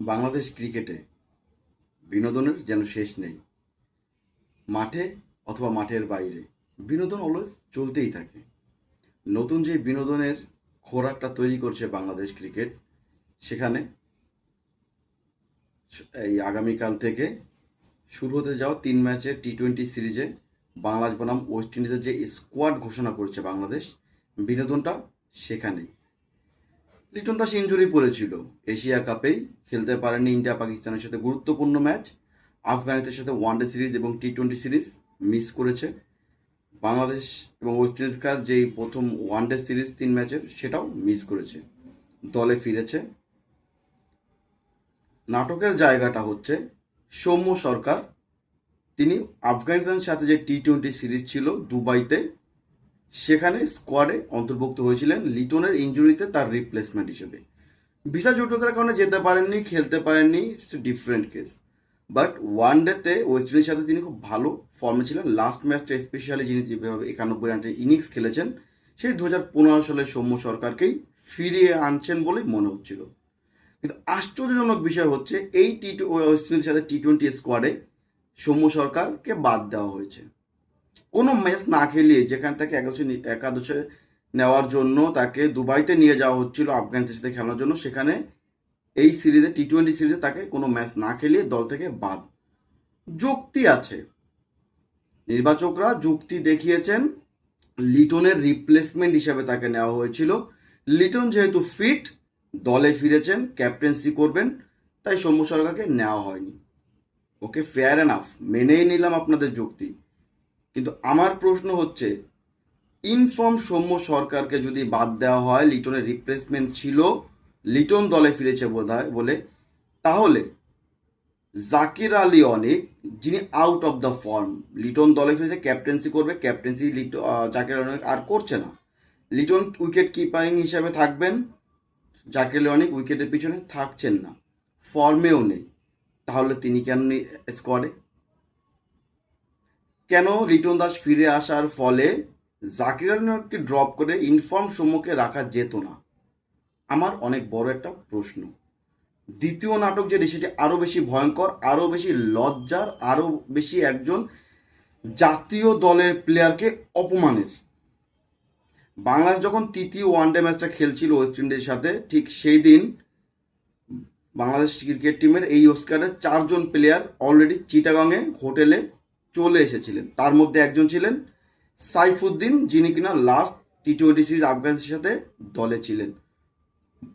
বাংলাদেশ ক্রিকেটে বিনোদনের যেন শেষ নেই। মাঠে অথবা মাঠের বাইরে বিনোদন অলওয়েজ চলতেই থাকে। নতুন যে বিনোদনের খোরাকটা তৈরি করছে বাংলাদেশ ক্রিকেট, সেখানে এই আগামীকাল থেকে শুরু হতে যাওয়া তিন ম্যাচের টি টোয়েন্টি সিরিজে বাংলাদেশ বনাম ওয়েস্ট ইন্ডিজের যে স্কোয়াড ঘোষণা করছে বাংলাদেশ, বিনোদনটা সেখানেই। লিটন দাস ইঞ্জুরি পড়েছিল। এশিয়া কাপেই খেলতে পারেনি ইন্ডিয়া পাকিস্তানের সাথে গুরুত্বপূর্ণ ম্যাচ। আফগানিস্তানের সাথে ওয়ানডে সিরিজ এবং টি টোয়েন্টি সিরিজ মিস করেছে। বাংলাদেশ এবং ওয়েস্ট ইন্ডিজকার যেই প্রথম ওয়ানডে সিরিজ তিন ম্যাচের, সেটাও মিস করেছে। দলে ফিরেছে। নাটকের জায়গাটা হচ্ছে সৌম্য সরকার। তিনি আফগানিস্তানের সাথে যে টি টোয়েন্টি সিরিজ ছিল দুবাইতে সেখানে স্কোয়াডে অন্তর্ভুক্ত হয়েছিলেন লিটনের ইঞ্জুরিতে তার রিপ্লেসমেন্ট হিসেবে। ভিসা জটিলতার কারণে যেতে পারেননি, খেলতে পারেননি ডিফারেন্ট কেস বাট ওয়ান ডেতে ওয়েস্ট ইন্ডিজের সাথে তিনি খুব ভালো ফর্মে ছিলেন। লাস্ট ম্যাচটা স্পেশালি যিনি যেভাবে একানব্বই রানের ইনিংস খেলেছেন, সেই দু হাজার পনেরো সালের সৌম্য সরকারকেই ফিরিয়ে আনছেন বলেই মনে হচ্ছিল। কিন্তু আশ্চর্যজনক বিষয় হচ্ছে, এই টি ওয়েস্ট ইন্ডিজের সাথে টি টোয়েন্টি স্কোয়াডে সৌম্য সরকারকে বাদ দেওয়া হয়েছে। কোনো ম্যাচ না খেলিয়ে যেখান থেকে একাদশে একাদশে নেওয়ার জন্য তাকে দুবাইতে নিয়ে যাওয়া হচ্ছিল, আফগানিস্তানের সাথে খেলার জন্য। সেখানে এই সিরিজে টি টোয়েন্টি সিরিজে তাকে কোনো ম্যাচ না খেলিয়ে দল থেকে বাদ। যুক্তি আছে। নির্বাচকরা যুক্তি দেখিয়েছেন, লিটনের রিপ্লেসমেন্ট হিসাবে তাকে নেওয়া হয়েছিল। লিটন যেহেতু ফিট দলে ফিরেছেন ক্যাপ্টেন্সি করবেন, তাই সৌম্য সরকারকে নেওয়া হয়নি। ওকে ফেয়ার এনাফ মেনেই নিলাম আপনাদের যুক্তি। কিন্তু আমার প্রশ্ন হচ্ছে ইনফর্ম সৌম্য সরকারকে যদি বাদ দেওয়া হয়, লিটনের রিপ্লেসমেন্ট ছিল, লিটন দলে ফিরেছে বোধহয় বলে, তাহলে জাকির আলী অনেক, যিনি out of the form Liton দলে ফিরেছে ক্যাপ্টেন্সি করবে ক্যাপ্টেন্সি লিট জাকির আলী অনেক আর করছে না। লিটন উইকেট কিপারিং হিসাবে থাকবেন, জাকির আলী অনেক উইকেটের পিছনে থাকছেন না ফর্মেও নেই, তাহলে তিনি কেন স্কোয়াডে কেন রিটন দাস ফিরে আসার ফলে জাকির আলীকে ড্রপ করে ইনফর্ম সম্মুখে রাখা যেত না? আমার অনেক বড় একটা প্রশ্ন। দ্বিতীয় নাটক যেটি, সেটি আরও বেশি ভয়ঙ্কর আরও বেশি লজ্জার আরও বেশি একজন জাতীয় দলের প্লেয়ারকে অপমানের। বাংলাদেশ যখন তৃতীয় ওয়ানডে ম্যাচটা খেলছিল ওয়েস্ট ইন্ডিজের সাথে, ঠিক সেই দিন বাংলাদেশ ক্রিকেট টিমের এই ওস্কারের চারজন প্লেয়ার অলরেডি চিটাগাংয়ে হোটেলে চলে এসেছিলেন। তার মধ্যে একজন ছিলেন সাইফুদ্দিন, যিনি কিনা লাস্ট টি টোয়েন্টি সিরিজ আফগানিস্তানের সাথে দলে ছিলেন।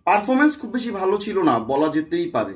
পারফরমেন্স খুব বেশি ভালো ছিল না, বলা যেতেই পারে।